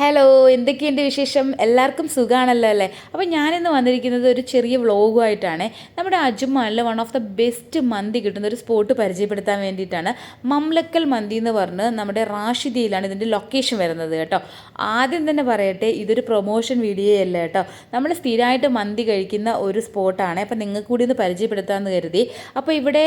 Hello എന്തൊക്കെയുണ്ട് വിശേഷം? എല്ലാവർക്കും സുഖമാണല്ലോ അല്ലേ? അപ്പോൾ ഞാനിന്ന് വന്നിരിക്കുന്നത് ഒരു ചെറിയ വ്ളോഗുമായിട്ടാണ് നമ്മുടെ അജുമാനിൽ വൺ ഓഫ് ദ ബെസ്റ്റ് മന്തി കിട്ടുന്ന ഒരു സ്പോട്ട് പരിചയപ്പെടുത്താൻ വേണ്ടിയിട്ടാണ്. മംലക്കൽ മന്തി എന്ന് പറഞ്ഞ് നമ്മുടെ റാഷിദിയിലാണ് ഇതിന്റെ ലൊക്കേഷൻ വരുന്നത് കേട്ടോ. ആദ്യം തന്നെ പറയട്ടെ ഇതൊരു പ്രൊമോഷൻ വീഡിയോ അല്ല കേട്ടോ. നമ്മൾ സ്ഥിരമായിട്ട് മന്തി കഴിക്കുന്ന ഒരു സ്പോട്ടാണ് അപ്പോൾ നിങ്ങൾക്ക് കൂടി ഒന്ന് പരിചയപ്പെടുത്താമെന്ന് കരുതി. അപ്പോൾ ഇവിടെ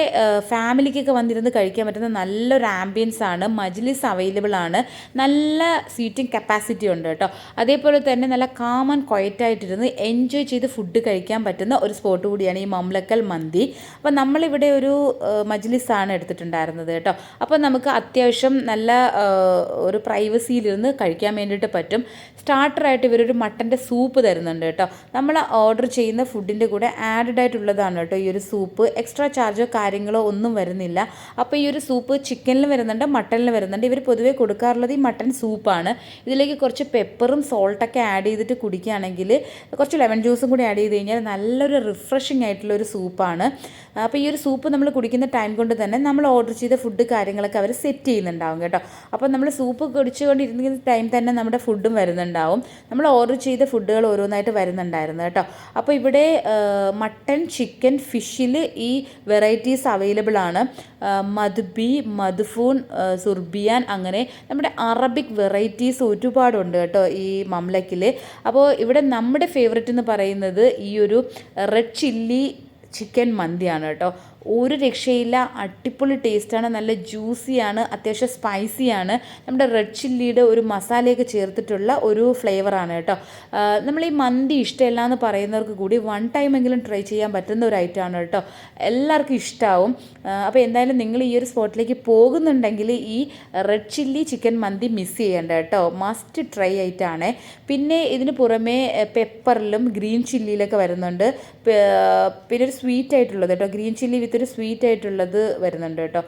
ഫാമിലിക്കൊക്കെ വന്നിരുന്ന് കഴിക്കാൻ പറ്റുന്ന നല്ലൊരു ആംബിയൻസ് ആണ്. മജ്ലിസ് അവൈലബിൾ ആണ്. നല്ല സീറ്റിംഗ് കപ്പാസിറ്റി ഉണ്ട് കേട്ടോ. അതേപോലെ തന്നെ നല്ല കാമൻ ക്വയറ്റായിട്ടിരുന്ന് എൻജോയ് ചെയ്ത് ഫുഡ് കഴിക്കാൻ പറ്റുന്ന ഒരു സ്പോട്ട് കൂടിയാണ് ഈ മംലക്കൽ മന്തി. അപ്പോൾ നമ്മളിവിടെ ഒരു മജ്ലിസാണ് എടുത്തിട്ടുണ്ടായിരുന്നത് കേട്ടോ. അപ്പോൾ നമുക്ക് അത്യാവശ്യം നല്ല ഒരു പ്രൈവസിയിലിരുന്ന് കഴിക്കാൻ വേണ്ടിയിട്ട് പറ്റും. സ്റ്റാർട്ടറായിട്ട് ഇവരൊരു മട്ടന്റെ സൂപ്പ് തരുന്നുണ്ട് കേട്ടോ. നമ്മൾ ഓർഡർ ചെയ്യുന്ന ഫുഡിന്റെ കൂടെ ആഡഡ് ആയിട്ടുള്ളതാണ് കേട്ടോ ഈ ഒരു സൂപ്പ് എക്സ്ട്രാ ചാർജോ കാര്യങ്ങളോ ഒന്നും വരുന്നില്ല. അപ്പോൾ ഈ ഒരു സൂപ്പ് ചിക്കനിൽ വരുന്നുണ്ട് മട്ടനിൽ വരുന്നുണ്ട്. ഇവർ പൊതുവേ കൊടുക്കാറുള്ളത് ഈ മട്ടൻ സൂപ്പാണ് ഇതിലേക്ക് കുറച്ച് പെപ്പറും സോൾട്ടൊക്കെ ആഡ് ചെയ്തിട്ട് കുടിക്കുകയാണെങ്കിൽ കുറച്ച് ലെമൺ ജ്യൂസും കൂടി ആഡ് ചെയ്ത് കഴിഞ്ഞാൽ നല്ലൊരു റിഫ്രഷിംഗ് ആയിട്ടുള്ള ഒരു സൂപ്പാണ്. അപ്പോൾ ഈ ഒരു സൂപ്പ് നമ്മൾ കുടിക്കുന്ന ടൈം കൊണ്ട് തന്നെ നമ്മൾ ഓർഡർ ചെയ്ത ഫുഡ് കാര്യങ്ങളൊക്കെ അവർ സെറ്റ് ചെയ്യുന്നുണ്ടാവും കേട്ടോ. അപ്പോൾ നമ്മൾ സൂപ്പ് കുടിച്ചുകൊണ്ടിരുന്ന ടൈം തന്നെ നമ്മുടെ ഫുഡും വരുന്നുണ്ടാവും. നമ്മൾ ഓർഡർ ചെയ്ത ഫുഡുകൾ ഓരോന്നായിട്ട് വരുന്നുണ്ടായിരുന്നു കേട്ടോ. അപ്പോൾ ഇവിടെ മട്ടൺ ചിക്കൻ ഫിഷിൽ ഈ വെറൈറ്റീസ് അവൈലബിൾ ആണ്. മധുബി മധുഫൂൺ സുർബിയാൻ അങ്ങനെ നമ്മുടെ അറബിക് വെറൈറ്റീസ് ഒരുപാടുണ്ട് കേട്ടോ ഈ മംലക്കിൽ അപ്പോൾ ഇവിടെ നമ്മുടെ ഫേവററ്റ് എന്ന് പറയുന്നത് ഈ ഒരു റെഡ് ചില്ലി ചിക്കൻ മന്തിയാണ് കേട്ടോ. ഒരു രക്ഷയില്ല അടിപൊളി ടേസ്റ്റാണ് നല്ല ജ്യൂസിയാണ് അത്യാവശ്യം സ്പൈസിയാണ്. നമ്മുടെ റെഡ് ചില്ലിയുടെ ഒരു മസാലയൊക്കെ ചേർത്തിട്ടുള്ള ഒരു ഫ്ലേവറാണ് കേട്ടോ. നമ്മൾ ഈ മന്തി ഇഷ്ടമല്ല എന്ന് പറയുന്നവർക്ക് കൂടി വൺ ടൈമെങ്കിലും ട്രൈ ചെയ്യാൻ പറ്റുന്ന ഒരു ഐറ്റം ആണ് കേട്ടോ. എല്ലാവർക്കും ഇഷ്ടമാവും അപ്പോൾ എന്തായാലും നിങ്ങൾ ഈ ഒരു സ്പോട്ടിലേക്ക് പോകുന്നുണ്ടെങ്കിൽ ഈ റെഡ് ചില്ലി ചിക്കൻ മന്തി മിസ് ചെയ്യേണ്ട കേട്ടോ. മസ്റ്റ് ട്രൈ ആയിട്ടാണ് പിന്നെ ഇതിന് പുറമേ പെപ്പറിലും ഗ്രീൻ ചില്ലിയിലൊക്കെ വരുന്നുണ്ട്. പിന്നെ ഒരു സ്വീറ്റ് ആയിട്ടുള്ളത് കേട്ടോ. ഗ്രീൻ ചില്ലി വിത്ത് ഒരു സ്വീറ്റ് ആയിട്ടുള്ളത് വരുന്നുണ്ട് കേട്ടോ.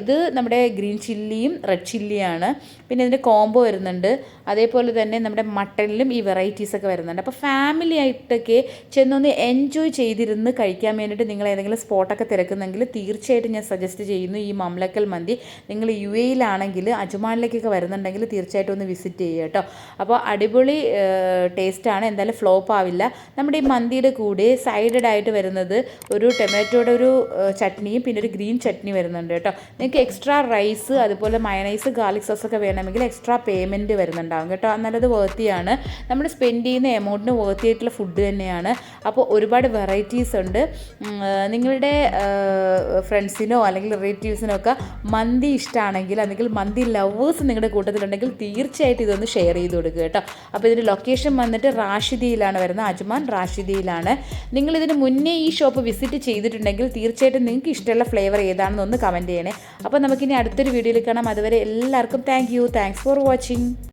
ഇത് നമ്മുടെ ഗ്രീൻ ചില്ലിയും റെഡ് ചില്ലിയാണ് പിന്നെ ഇതിന്റെ കോംബോ വരുന്നുണ്ട്. അതേപോലെ തന്നെ നമ്മുടെ മട്ടണിലും ഈ വെറൈറ്റീസൊക്കെ വരുന്നുണ്ട്. അപ്പോൾ ഫാമിലി ആയിട്ടൊക്കെ ചെന്നൊന്ന് എൻജോയ് ചെയ്തിരുന്ന് കഴിക്കാൻ വേണ്ടിയിട്ട് നിങ്ങൾ ഏതെങ്കിലും സ്പോട്ടൊക്കെ തിരക്കുന്നെങ്കിൽ തീർച്ചയായിട്ടും ഞാൻ സജസ്റ്റ് ചെയ്യുന്നു. ഈ മംലക്കൽ മന്തി നിങ്ങൾ യു എയിലാണെങ്കിൽ അജുമാനിലേക്കൊക്കെ വരുന്നുണ്ടെങ്കിൽ തീർച്ചയായിട്ടും ഒന്ന് വിസിറ്റ് ചെയ്യുക കേട്ടോ. അപ്പോൾ അടിപൊളി ടേസ്റ്റാണ് എന്തായാലും ഫ്ലോപ്പ് ആവില്ല. നമ്മുടെ ഈ മന്തിയുടെ കൂടെ സൈഡഡ് ആയിട്ട് വരുന്നത് ഒരു ടൊമാറ്റോയുടെ ഒരു ചട്നിയും പിന്നെ ഒരു ഗ്രീൻ ചട്നി വരുന്നുണ്ട് കേട്ടോ. നിങ്ങൾക്ക് എക്സ്ട്രാ റൈസ് അതുപോലെ മയണൈസ് ഗാർലിക് സോസ് ഒക്കെ വേണമെങ്കിൽ എക്സ്ട്രാ പേയ്മെന്റ് വരുന്നുണ്ടാവും കേട്ടോ. നല്ലത് വേർത്തിയാണ് നമ്മൾ സ്പെൻഡ് ചെയ്യുന്ന എമൗണ്ടിന് വേർത്തി ആയിട്ടുള്ള ഫുഡ് തന്നെയാണ്. അപ്പോൾ ഒരുപാട് വെറൈറ്റീസ് ഉണ്ട്. നിങ്ങളുടെ ഫ്രണ്ട്സിനോ അല്ലെങ്കിൽ റിലേറ്റീവ്സിനോ ഒക്കെ മന്തി ഇഷ്ടമാണെങ്കിൽ അല്ലെങ്കിൽ മന്തി ലവേഴ്സ് നിങ്ങളുടെ കൂട്ടത്തിലുണ്ടെങ്കിൽ തീർച്ചയായിട്ടും ഇതൊന്ന് ഷെയർ ചെയ്ത് കൊടുക്കുക കേട്ടോ. അപ്പോൾ ഇതിന്റെ ലൊക്കേഷൻ വന്നിട്ട് റാഷിദിയിലാണ് വരുന്നത്. അജ്മാൻ റാഷിദിയിലാണ്. നിങ്ങളിതിന് മുന്നേ ഈ ഷോപ്പ് വിസിറ്റ് ചെയ്തിട്ടുണ്ടെങ്കിൽ തീർച്ചയായിട്ടും നിങ്ങൾക്ക് ഇഷ്ടമുള്ള ഫ്ലേവർ ഏതാണെന്ന് ഒന്ന് കമന്റ് ചെയ്യണേ. അപ്പോൾ നമുക്കിനി അടുത്തൊരു വീഡിയോയിൽ കാണാം. അതുവരെ എല്ലാവർക്കും thank you thanks for watching